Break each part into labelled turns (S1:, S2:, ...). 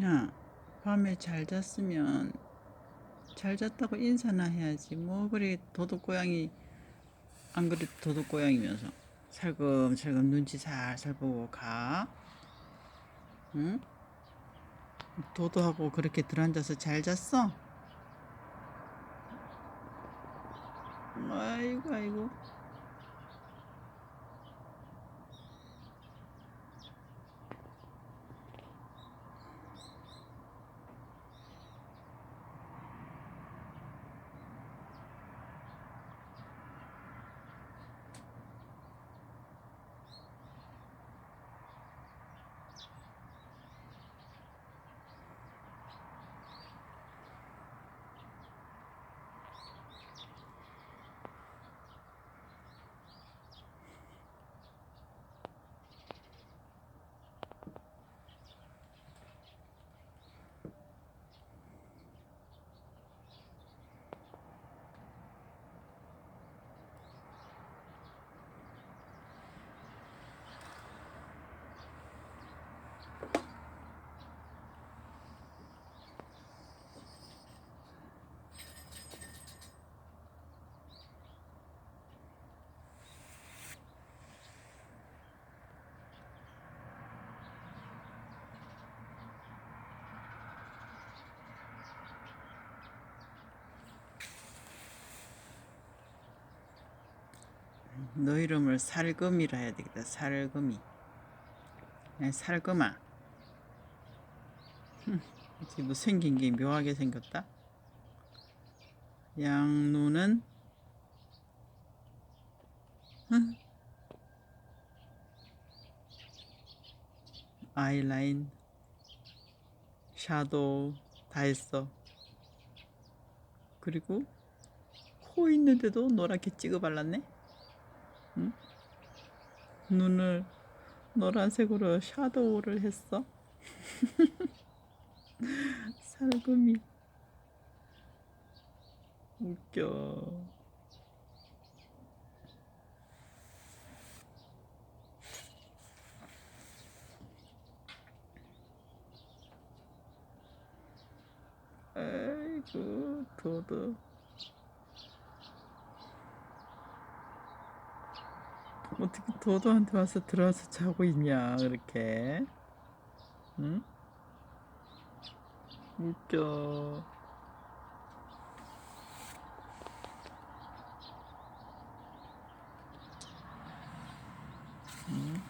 S1: 야, 밤에 잘 잤으면 잘 잤다고 인사나 해야지. 뭐 그래 도둑 고양이 안 그래 도둑 고양이면서 살금살금 눈치 살살 보고 가. 응? 도도하고 그렇게 들어앉아서 잘 잤어? 아이고 아이고. 너 이름을 살금이라 해야 되겠다. 살금이. 야, 살금아. 뭐 생긴 게 묘하게 생겼다. 양눈은 흠. 아이라인, 샤도우 다 했어. 그리고 코 있는데도 노랗게 찍어 발랐네. 응? 눈을 노란색으로 샤도우를 했어. 살금이 웃겨. 아이고 도도. 어떻게 도도한테 와서 들어와서 자고 있냐 그렇게 응? 웃겨 응?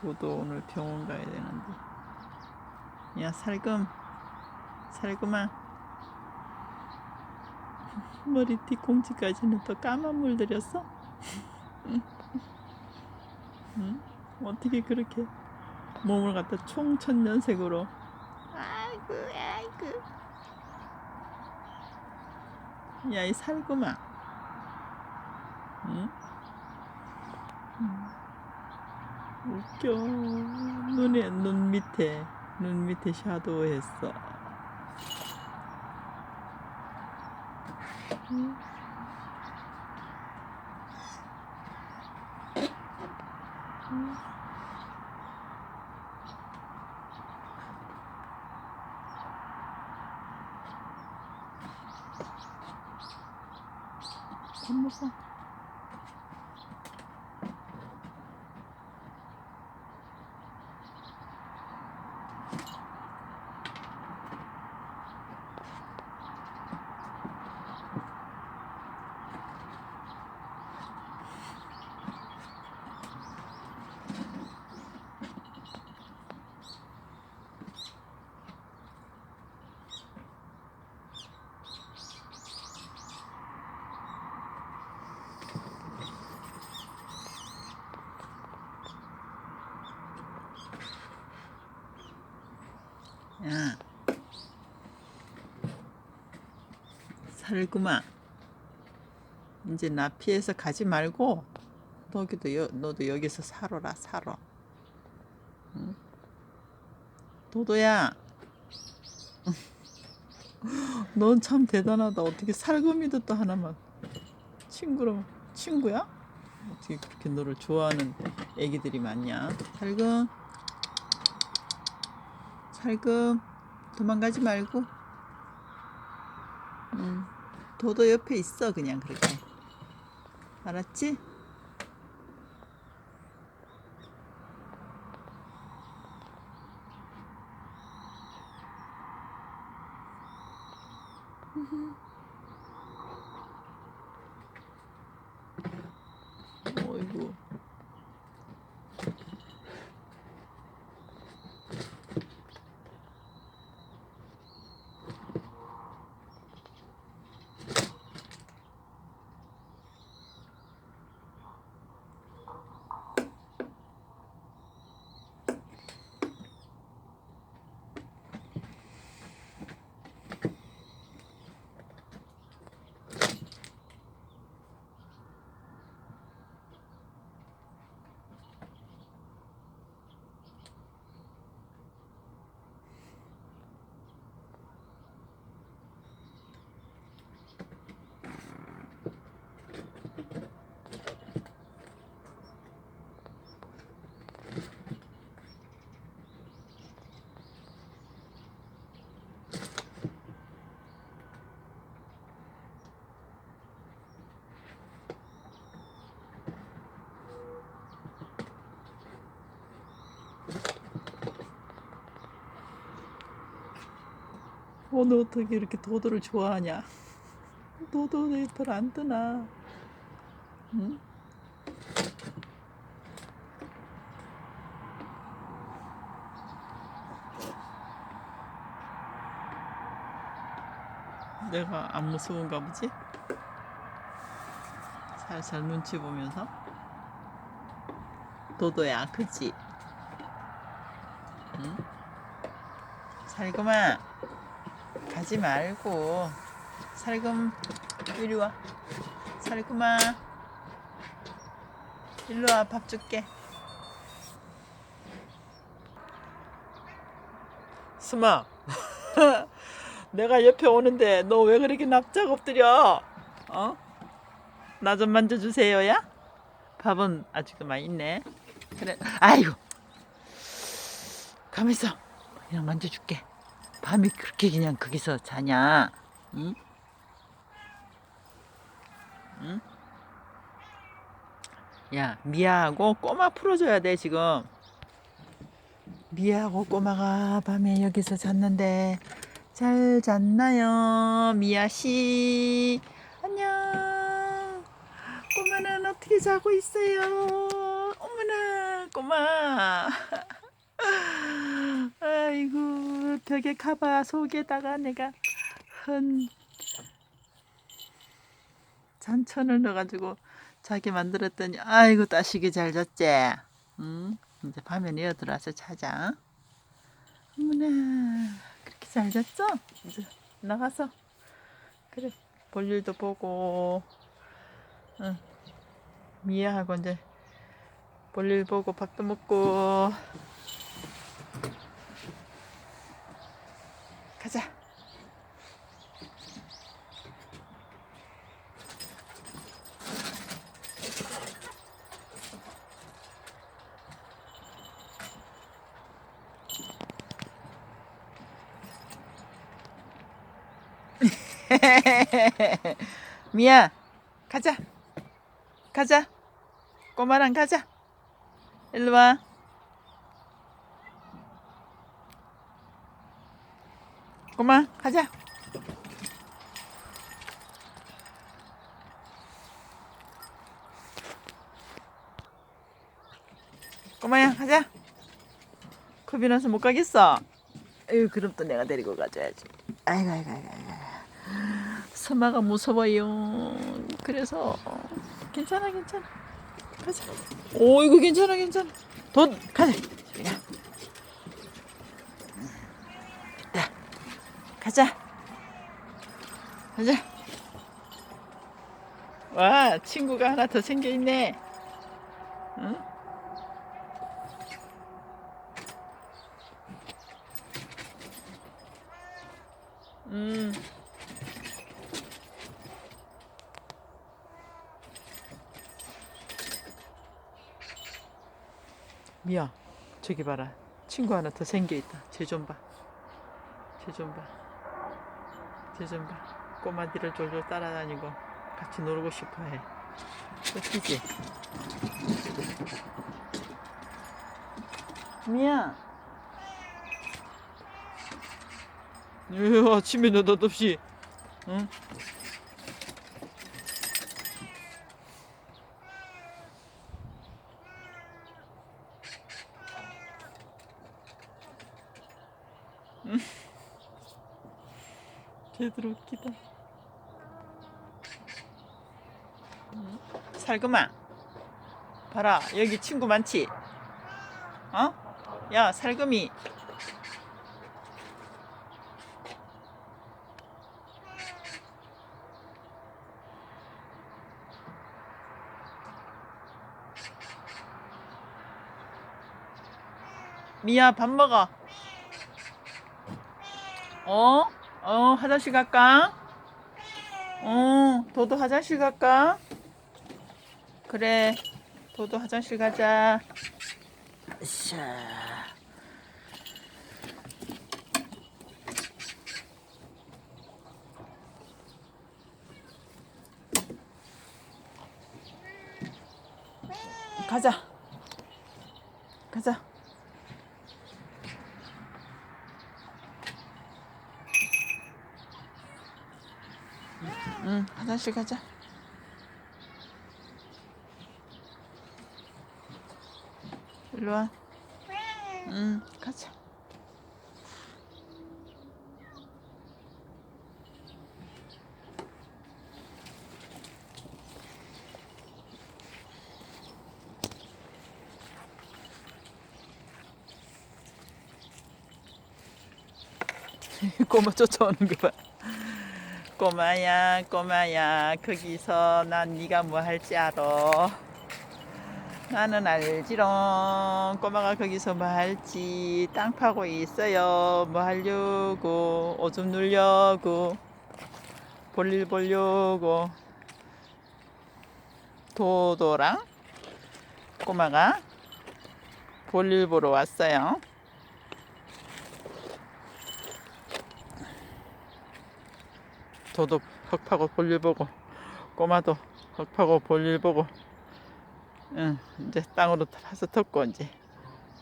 S1: 도도 오늘 병원 가야 되는데 야 살금 살금아 머리띠 공지까지는 더 까만 물 들였어? 응? 응? 어떻게 그렇게 몸을 갖다 총천연색으로 아이고 아이고 야 이 살금아 응? 웃겨 눈에 눈 밑에 눈 밑에 샤도우 했어. 밥 먹어 야, 살구마. 이제 나 피해서 가지 말고 너기도 여, 너도 여기서 살아라 살아. 응? 도도야, 넌 참 대단하다. 어떻게 살구미도 또 하나만 친구로 친구야? 어떻게 그렇게 너를 좋아하는 애기들이 많냐? 살금 살금 도망가지 말고 응. 도도 옆에 있어 그냥 그렇게 알았지? 어이구 어, 너 어떻게 이렇게 도도를 좋아하냐? 도도 왜별안 뜨나? 응? 내가 안 무서운가 보지? 살살 눈치 보면서 도도야, 그지? 응? 살금아. 가지 말고. 살금 이리 와. 살금아 일로 와 밥 줄게. 스마 내가 옆에 오는데 너 왜 그렇게 납작 엎드려? 어? 나 좀 만져주세요야? 밥은 아직도 많이 있네. 그래. 아이고. 가만있어. 그냥 만져줄게 밤이 그렇게 그냥 거기서 자냐? 응? 응? 야, 미아하고 꼬마 풀어줘야 돼, 지금. 미아하고 꼬마가 밤에 여기서 잤는데, 잘 잤나요? 미아씨. 안녕. 꼬마는 어떻게 자고 있어요? 어머나, 꼬마. 아이고 벽에 가봐 속에다가 내가 헌 잔천을 넣어가지고 자기 만들었더니 아이고 따시기 잘 잤지. 응? 이제 밤에 내어 들어와서 자자. 어머나 그렇게 잘 잤어 이제 나가서. 그래 볼일도 보고 응. 미아하고 이제 볼일 보고 밥도 먹고 가자. 미야, 가자. 가자. 꼬마랑 가자. 일로 와. 꼬마 가자. 꼬마야 가자. 겁이 나서 못 가겠어. 에휴 그럼 또 내가 데리고 가줘야지. 아이고 아이고 아이고 아이고. 서마가 무서워요. 그래서. 괜찮아 괜찮아. 가자. 오 이거 괜찮아 괜찮아. 돈 가자 가자. 가자. 와, 친구가 하나 더 생겨있네. 응? 음. 미야, 저기 봐라. 친구 하나 더 생겨있다. 쟤 좀 봐. 쟤 좀 봐. 봐. 꼬마들을 졸졸 따라다니고 같이 놀고 싶어 해. 웃기지? 미야. 으, 아침에 느닷없이, 응? 쟤들 웃기다. 응? 살금아, 봐라 여기 친구 많지? 어? 야 살금이. 미야 밥 먹어. 어? 어, 화장실 갈까? 어, 도도 화장실 갈까? 그래, 도도 화장실 가자. 샤. 가자. 가자. 응, 화장실 가자. 일로 와. 응, 가자. 꼬마 쫓아오는 거 봐. 꼬마야 꼬마야 거기서 난 네가 뭐 할지 알아. 나는 알지롱. 꼬마가 거기서 뭐 할지 땅 파고 있어요. 뭐 하려고? 오줌 누려고? 볼일 보려고? 도도랑 꼬마가 볼일 보러 왔어요 도도 흙 파고 볼일 보고 꼬마도 흙 파고 볼일 보고 응 이제 땅으로 파서 덮고 이제.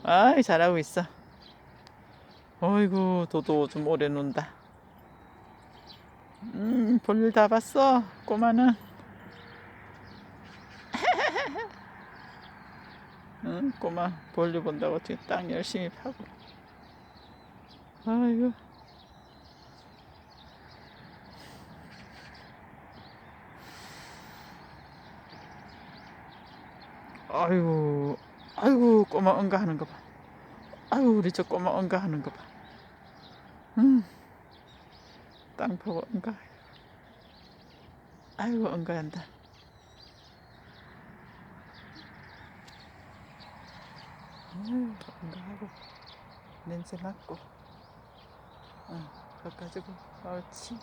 S1: 아이 잘하고 있어. 어이구 도도 좀 오래 논다. 음 볼일 다 봤어 꼬마는. 응 꼬마 볼일 본다고 지금 땅 열심히 파고. 아이고 아이고, 아이고, 꼬마 응가 하는 거 봐. 아이고, 우리 저 꼬마 응가 하는 거 봐. 음, 땅 보고 응가. 아이고, 응가한다. 아이고, 응가하고, 냄새 맡고. 응, 바꿔주고, 옳지.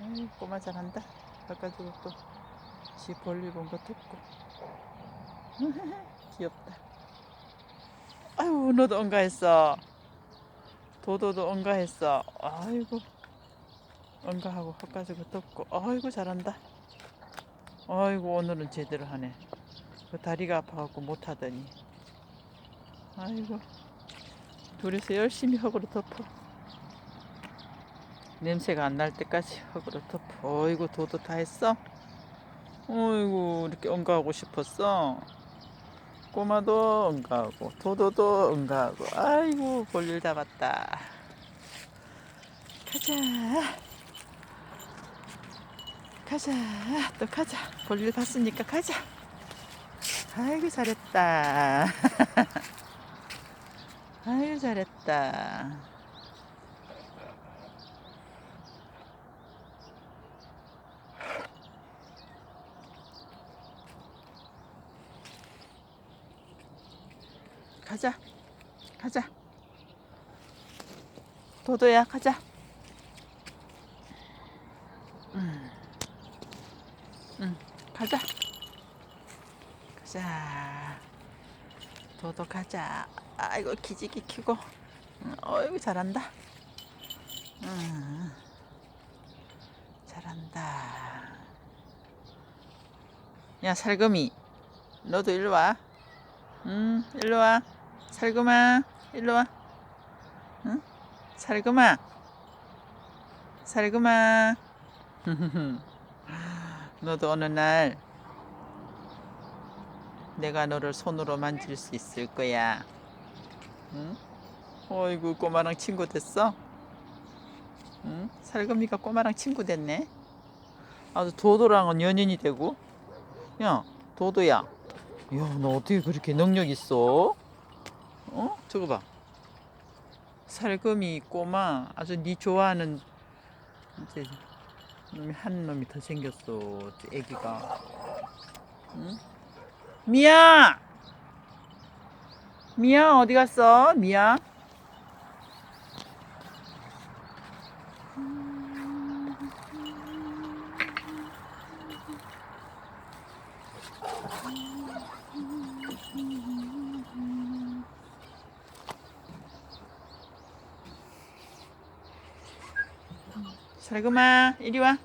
S1: 아이 꼬마 잘한다. 바꿔주고 또, 지 볼일 본거 듣고. 귀엽다. 아유, 너도 응가했어. 도도도 응가했어. 아이고, 응가하고 헛가지고 덮고. 아이고, 잘한다. 아이고, 오늘은 제대로 하네. 그 다리가 아파갖고 못하더니. 아이고, 둘이서 열심히 흙으로 덮어. 냄새가 안 날 때까지 흙으로 덮어. 어이구, 도도 다 했어? 어이구, 이렇게 응가하고 싶었어. 꼬마도 응가하고 도도도 응가하고 아이고 볼일 다 봤다. 가자. 가자. 또 가자. 볼일 봤으니까 가자. 아이고 잘했다. 아이고 잘했다 가자. 가자. 도도야, 가자. 응. 응, 가자. 가자. 도도 가자. 아이고 기지개 키고. 응, 어이구 잘한다. 응, 잘한다. 야 살금이, 너도 일로 와. 응, 일로 와. 살금아, 일로 와. 응, 살금아, 살금아. 너도 어느 날 내가 너를 손으로 만질 수 있을 거야. 응? 어이구 꼬마랑 친구 됐어? 응? 살금이가 꼬마랑 친구 됐네. 아주 도도랑은 연인이 되고. 야, 도도야. 야, 너 어떻게 그렇게 능력 있어? 어? 저거 봐. 살금이 꼬마 아주 네 좋아하는 이제 놈이 한 놈이 더 생겼어. 저 애기가. 응? 미야! 미야 어디 갔어? 미야? 살금아 이리 와.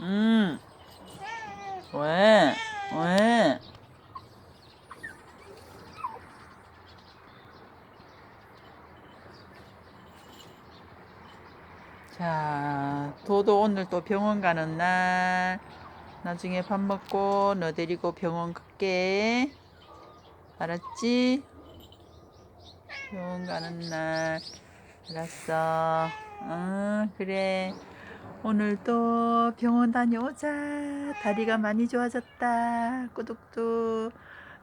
S1: 음. 왜? 왜? 자, 도도 오늘 또 병원 가는 날. 나중에 밥 먹고 너 데리고 병원 갈게. 알았지? 병원 가는 날. 알았어. 응, 그래. 오늘 또 병원 다녀오자. 다리가 많이 좋아졌다. 꾸둑뚝.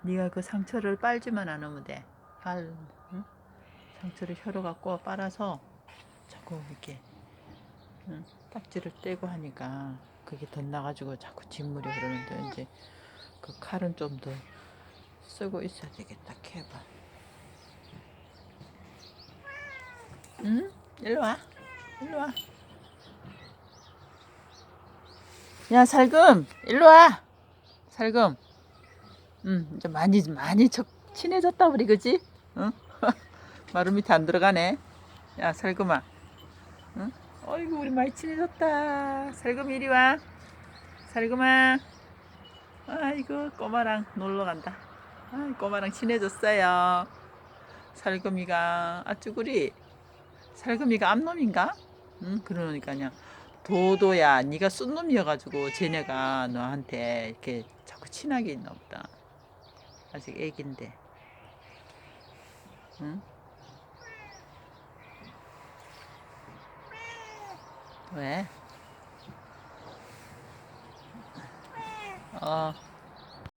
S1: 네가 그 상처를 빨지만 않으면 돼. 빨, 응? 상처를 혀로 갖고 빨아서 자꾸 이렇게 응? 딱지를 떼고 하니까 그게 덧나가지고 자꾸 진물이 흐르는데 이제 그 칼은 좀 더 쓰고 있어야 되겠다. 캐봐. 응? 일로 와. 일로 와. 야 살금. 일로 와. 살금. 응 이제 많이 많이 적, 친해졌다 우리 그지? 응? 마루 밑에 안 들어가네. 야 살금아. 응? 어이구 우리 많이 친해졌다. 살금 이리 와. 살금아. 아이고 꼬마랑 놀러 간다. 아 꼬마랑 친해졌어요. 살금이가. 아 쭈구리 살금이가 암놈인가 응 그러니까요 도도야, 네가 쏜 놈이어가지고 쟤네가 너한테 이렇게 자꾸 친하게 있나 보다. 아직 애기인데. 응? 왜? 어,